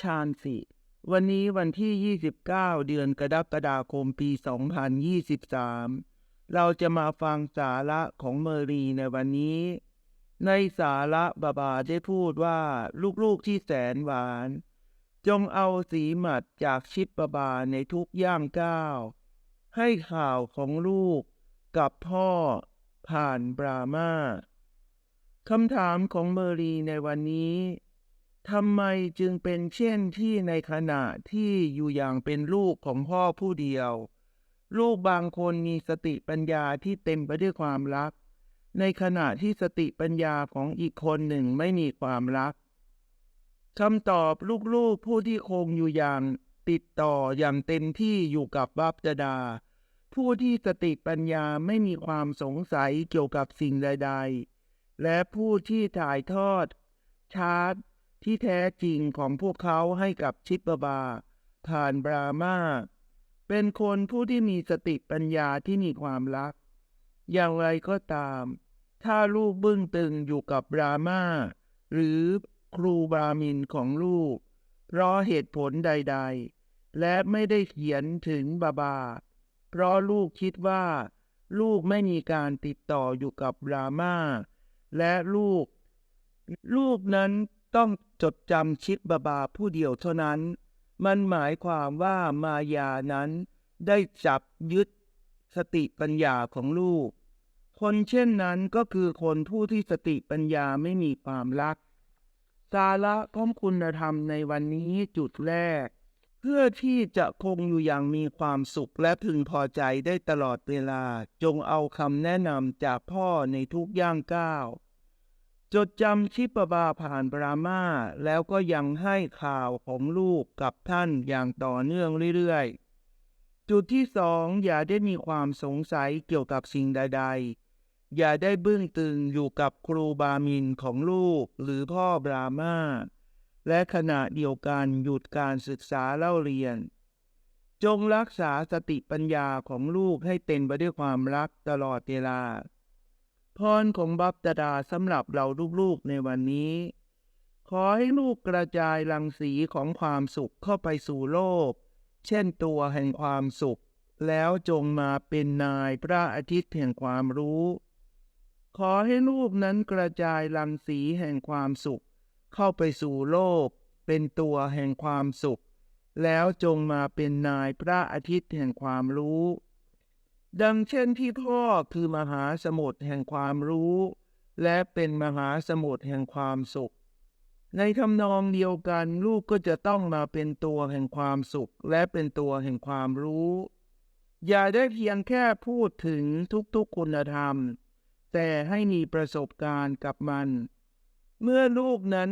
ชาญสิวันนี้วันที่ 29 เดือนกรกฎาคมปี 2023 เราจะมาฟังสาระของเมอรีในวันนี้ ในสาระบาบาได้พูดว่าลูกๆที่แสนหวาน จงเอาสีหมัดจากชิดบาบาในทุกย่างก้าว ให้ข่าวของลูกกับพ่อผ่านบรามาคำถามของเมอรีในวันนี้ ทำไมจึงเป็นเช่นที่ในขณะที่อยู่อย่างเป็นลูกของพ่อผู้เดียว ลูกบางคนมีสติปัญญาที่เต็มไปด้วยความรัก ในขณะที่สติปัญญาของอีกคนหนึ่งไม่มีความรักคำตอบลูกๆผู้ที่คงอยู่อย่างติดต่ออย่างเต็มที่อยู่กับบัพดา ผู้ที่สติปัญญาไม่มีความสงสัยเกี่ยวกับสิ่งใด ๆ และผู้ที่ถ่ายทอดชาร์จ ที่แท้จริงของพวกเขาให้กับชิดบาบาผ่านบรามาเป็นคนผู้ที่มีสติปัญญาที่มีความรัก อย่างไรก็ตาม ถ้าลูกบึ้งตึงอยู่กับบรามาหรือครูบรามินของลูก เพราะเหตุผลใด ๆ และไม่ได้เขียนถึงบาบา เพราะลูกคิดว่า ลูกไม่มีการติดต่ออยู่กับบรามาและลูก ลูกนั้นต้อง จดจำชิดบาบาผู้เดียวเท่านั้น มันหมายความว่ามายานั้นได้จับยึดสติปัญญาของลูก คนเช่นนั้นก็คือคนผู้ที่สติปัญญาไม่มีความรัก สาระของคุณธรรมในวันนี้จุดแรก เพื่อที่จะคงอยู่อย่างมีความสุขและพึงพอใจได้ตลอดเวลา จงเอาคำแนะนำจากพ่อในทุกย่างก้าว จดจำชิปบาผ่านบรามา แล้วก็ยังให้ข่าวของลูกกับท่านอย่างต่อเนื่องเรื่อยๆ จุดที่สองอย่าได้มีความสงสัยเกี่ยวกับสิ่งใด ๆ อย่าได้บึ้งตึงอยู่กับครูบามินของลูกหรือพ่อบรามาและขณะเดียวกันหยุดการศึกษาเล่าเรียน จงรักษาสติปัญญาของลูกให้เต็มไปด้วยความรักตลอดเวลา พรของบัพตดาสำหรับเราลูกๆในวันนี้ ขอให้ลูกกระจายรังสีของความสุขเข้าไปสู่โลก เช่นตัวแห่งความสุข แล้วจงมาเป็นนายพระอาทิตย์แห่งความรู้ ขอให้ลูกนั้นกระจายรังสีแห่งความสุข เข้าไปสู่โลก เป็นตัวแห่งความสุข แล้วจงมาเป็นนายพระอาทิตย์แห่งความรู้ ดังเช่นที่พ่อคือมหาสมุทรแห่งความรู้ และเป็นมหาสมุทรแห่งความสุข ในทำนองเดียวกันลูกก็จะต้องมาเป็นตัวแห่งความสุข และเป็นตัวแห่งความรู้ อย่าได้เพียงแค่พูดถึงทุกๆคุณธรรม แต่ให้มีประสบการณ์กับมัน เมื่อลูกนั้น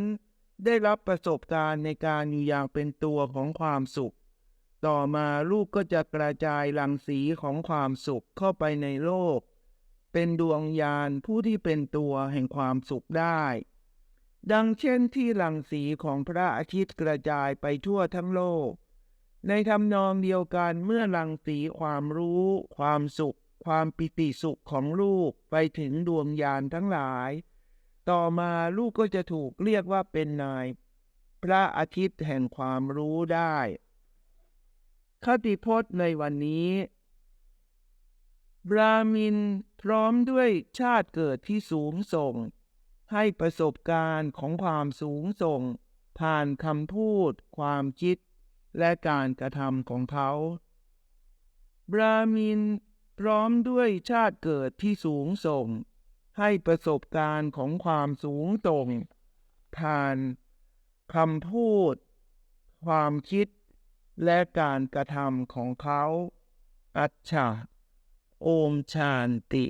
ได้รับประสบการณ์ในการอยู่อย่างเป็นตัวของความสุข ต่อมาลูกก็จะกระจายรังสีของความสุขเข้าไปในโลก เป็นดวงยานผู้ที่เป็นตัวแห่งความสุขได้ ดังเช่นที่รังสีของพระอาทิตย์กระจายไปทั่วทั้งโลก ในทำนองเดียวกันเมื่อรังสีความรู้ ความสุข ความปิติสุขของลูกไปถึงดวงยานทั้งหลาย ต่อมาลูกก็จะถูกเรียกว่าเป็นนาย พระอาทิตย์แห่งความรู้ได้ คติพจน์ในวันนี้ บรามินพร้อมด้วยชาติเกิดที่สูงส่ง ให้ประสบการณ์ของความสูงส่ง ผ่านคำพูด ความคิด และการกระทำของเขา บรามินพร้อมด้วยชาติเกิดที่สูงส่ง ให้ประสบการณ์ของความสูงส่ง ผ่านคำพูด ความคิด และการกระทำของเขา อัจฉาโอมชานติ